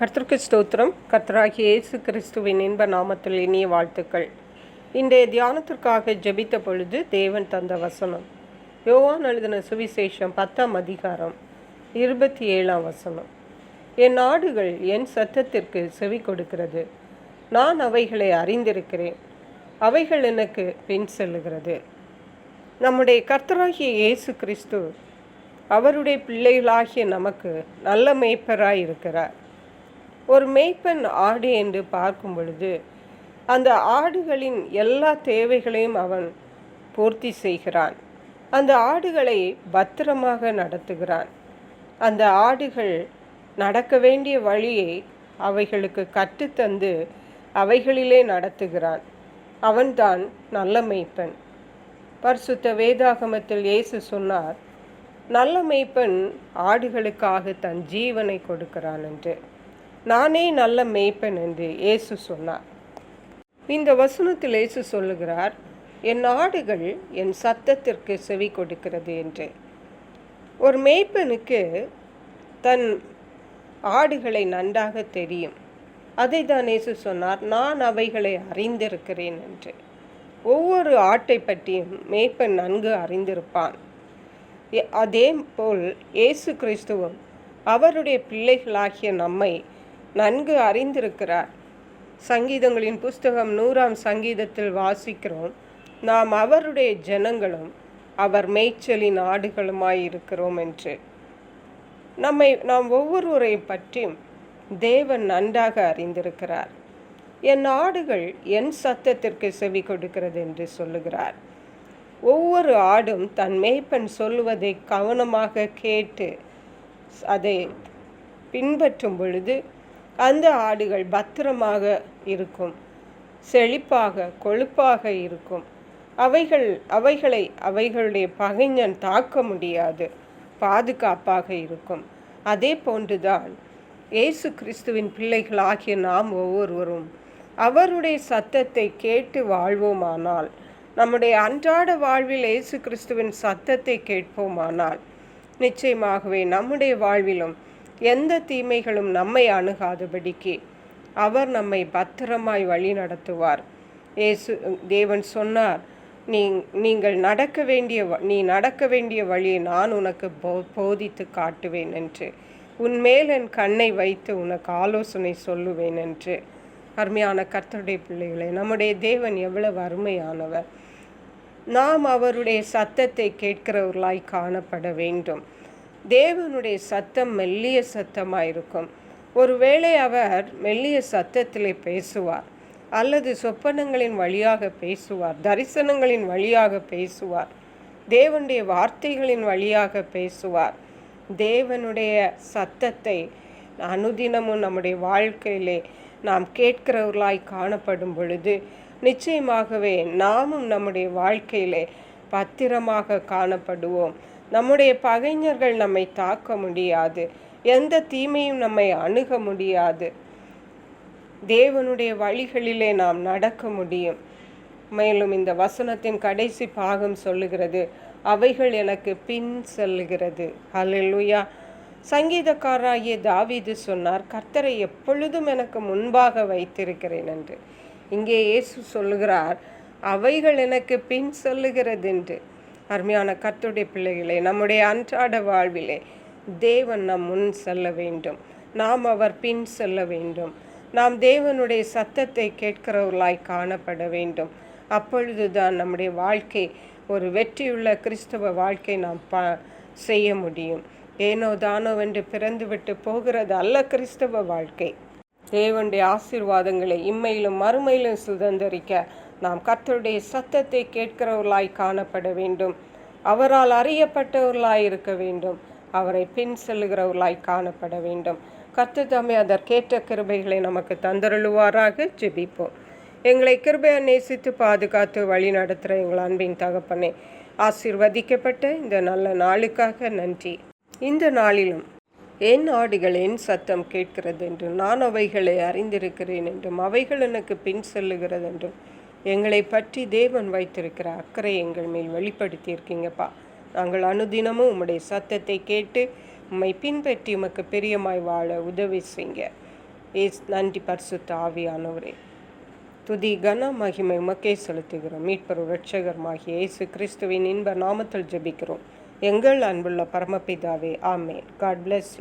கர்த்தருக்கு ஸ்தோத்திரம். கர்த்தராகிய இயேசு கிறிஸ்துவின் இன்ப நாமத்தில் இனிய வாழ்த்துக்கள். இன்றைய தியானத்திற்காக ஜெபித்த பொழுது தேவன் தந்த வசனம். யோவான் எழுதின சுவிசேஷம் பத்தாம் அதிகாரம் இருபத்தி ஏழாம் வசனம். என் நாடுகள் என் சத்தத்திற்கு செவி கொடுக்கிறது. நான் அவைகளை அறிந்திருக்கிறேன். அவைகள் எனக்கு பின் செல்லுகிறது. நம்முடைய கர்த்தராகிய இயேசு கிறிஸ்து அவருடைய பிள்ளைகளாகிய நமக்கு நல்ல மேய்ப்பராய் இருக்கிறார் ஒரு மேய்ப்பன் ஆடு என்று பார்க்கும் பொழுது அந்த ஆடுகளின் எல்லா தேவைகளையும் அவன் பூர்த்தி செய்கிறான். அந்த ஆடுகளை பத்திரமாக நடத்துகிறான். அந்த ஆடுகள் நடக்க வேண்டிய வழியை அவைகளுக்கு கற்றுத்தந்து அவைகளிலே நடத்துகிறான். அவன்தான் நல்ல மேய்ப்பன். பரிசுத்த வேதாகமத்தில் இயேசு சொன்னார் நல்ல மேய்ப்பன் ஆடுகளுக்காக தன் ஜீவனை கொடுக்கிறான் என்று. நானே நல்ல மேய்ப்பன் என்று இயேசு சொன்னார். இந்த வசனத்தில் இயேசு சொல்லுகிறார் என் ஆடுகள் என் சத்தத்திற்கு செவி கொடுக்கிறது என்று. ஒரு மேய்ப்பனுக்கு தன் ஆடுகளை நன்றாக தெரியும். அதை தான் இயேசு சொன்னார் நான் அவைகளை அறிந்திருக்கிறேன் என்று. ஒவ்வொரு ஆட்டை பற்றியும் மேய்ப்பன் நன்கு அறிந்திருப்பான். அதே போல் இயேசு கிறிஸ்துவும் அவருடைய பிள்ளைகளாகிய நம்மை நன்கு அறிந்திருக்கிறார். சங்கீதங்களின் புஸ்தகம் நூறாம் சங்கீதத்தில் வாசிக்கிறோம். நாம் அவருடைய ஜனங்களும் அவர் மேய்ச்சலின் ஆடுகளுமாய் இருக்கிறோம் என்று. நம்மை நாம் ஒவ்வொருவரை பற்றியும் தேவன் நன்றாக அறிந்திருக்கிறார். என் ஆடுகள் என் சத்தத்திற்கு செவி கொடுக்கிறது என்று சொல்லுகிறார். ஒவ்வொரு ஆடும் தன் மேய்ப்பன் சொல்லுவதை கவனமாக கேட்டு அதை பின்பற்றும் பொழுது அந்த ஆடுகள் பத்திரமாக இருக்கும் செழிப்பாக கொழுப்பாக இருக்கும். அவைகள் அவைகளை அவைகளுடைய பகைஞன் தாக்க முடியாது பாதுகாப்பாக இருக்கும். அதே போன்றுதான் இயேசு கிறிஸ்துவின் பிள்ளைகளாகிய நாம் ஒவ்வொருவரும் அவருடைய சத்தத்தை கேட்டு வாழ்வோமானால் நம்முடைய அன்றாட வாழ்வில் இயேசு கிறிஸ்துவின் சத்தத்தை கேட்போமானால் நிச்சயமாகவே நம்முடைய வாழ்விலும் எந்த தீமைகளும் நம்மை அணுகாதபடிக்கு அவர் நம்மை பத்திரமாய் வழி நடத்துவார். ஏசு தேவன் சொன்னார் நீ நீங்கள் நடக்க வேண்டிய வ- நீ நடக்க வேண்டிய வழியை நான் உனக்கு போ போதித்து காட்டுவேன் என்று. உன்மேல் என் கண்ணை வைத்து உனக்கு ஆலோசனை சொல்லுவேன் என்று. அருமையான கர்த்தருடைய பிள்ளைகளை நம்முடைய தேவன் எவ்வளவு அருமையானவர். நாம் அவருடைய சத்தத்தை கேட்கிறவர்களாய் காணப்பட வேண்டும். தேவனுடைய சத்தம் மெல்லிய சத்தமாயிருக்கும். ஒருவேளை அவர் மெல்லிய சத்தத்திலே பேசுவார் அல்லது சொப்பனங்களின் வழியாக பேசுவார் தரிசனங்களின் வழியாக பேசுவார் தேவனுடைய வார்த்தைகளின் வழியாக பேசுவார். தேவனுடைய சத்தத்தை அனுதினமும் நம்முடைய வாழ்க்கையிலே நாம் கேட்கிறவர்களாய் காணப்படும் பொழுது நிச்சயமாகவே நாமும் நம்முடைய வாழ்க்கையிலே பத்திரமாக காணப்படுவோம். நம்முடைய பகைஞர்கள் நம்மை தாக்க முடியாது. எந்த தீமையும் நம்மை அணுக முடியாது. தேவனுடைய வழிகளிலே நாம் நடக்க முடியும். மேலும் இந்த வசனத்தின் கடைசி பாகம் சொல்லுகிறது அவைகள் எனக்கு பின் செல்லுகிறது. ஹalleluya. சங்கீதக்காராகிய தாவீது சொன்னார் கர்த்தரை எப்பொழுதும் எனக்கு முன்பாக வைத்திருக்கிறேன் என்று. இங்கே இயேசு சொல்லுகிறார் அவைகள் எனக்கு பின் சொல்லுகிறதென்று. அருமையான கத்துடைய பிள்ளைகளே நம்முடைய அன்றாட வாழ்விலே தேவன் நம் முன் செல்ல வேண்டும். நாம் அவர் பின் செல்ல வேண்டும். நாம் தேவனுடைய சத்தத்தை கேட்கிறவர்களாய் காணப்பட வேண்டும். அப்பொழுதுதான் நம்முடைய வாழ்க்கை ஒரு வெற்றியுள்ள கிறிஸ்தவ வாழ்க்கை நாம் ப செய்ய முடியும். ஏனோ தானோ என்று பிறந்துவிட்டு போகிறது அல்ல கிறிஸ்தவ வாழ்க்கை. தேவனுடைய ஆசீர்வாதங்களை இம்மையிலும் மறுமையிலும் சுதந்திரிக்க நாம் கர்த்தருடைய சத்தத்தை கேட்கிறவர்களாய் காணப்பட வேண்டும். அவரால் அறியப்பட்டவர்களாய் இருக்க வேண்டும். அவரை பின் செல்லுகிறவர்களாய் காணப்பட வேண்டும். கர்த்தர் தாமே அதற்கேற்ற கிருபைகளை நமக்கு தந்தருளுவாராக. ஜெபிப்போம். எங்களை கிருபையை நேசித்து பாதுகாத்து வழி நடத்துகிற எங்கள் அன்பின் தகப்பனே ஆசீர்வதிக்கப்பட்ட இந்த நல்ல நாளுக்காக நன்றி. இந்த நாளிலும் என் ஆடுகள் என் சத்தம் கேட்கிறது என்றும் நான் அவைகளை அறிந்திருக்கிறேன் என்றும் அவைகள் எனக்கு பின் செல்லுகிறது என்றும் எங்களை பற்றி தேவன் வைத்திருக்கிற அக்கறை எங்கள் மேல் வெளிப்படுத்தி இருக்கீங்கப்பா நாங்கள் அனுதினமும் உம்முடைய சத்தத்தை கேட்டு உம்மை பின்பற்றி உமக்கு பெரியமாய் வாழ உதவி செய்யுங்க. ஏஸ் நன்றி பரிசுத்த ஆவியானவரே. துதி கன மகிமை உமக்கே செலுத்துகிறோம். மீட்பரும் இரட்சகருமாகிய இயேசு கிறிஸ்துவின் இன்ப நாமத்தில் ஜெபிக்கிறோம். எங்கள் அன்புள்ள பரமபிதாவே ஆமேன். God bless you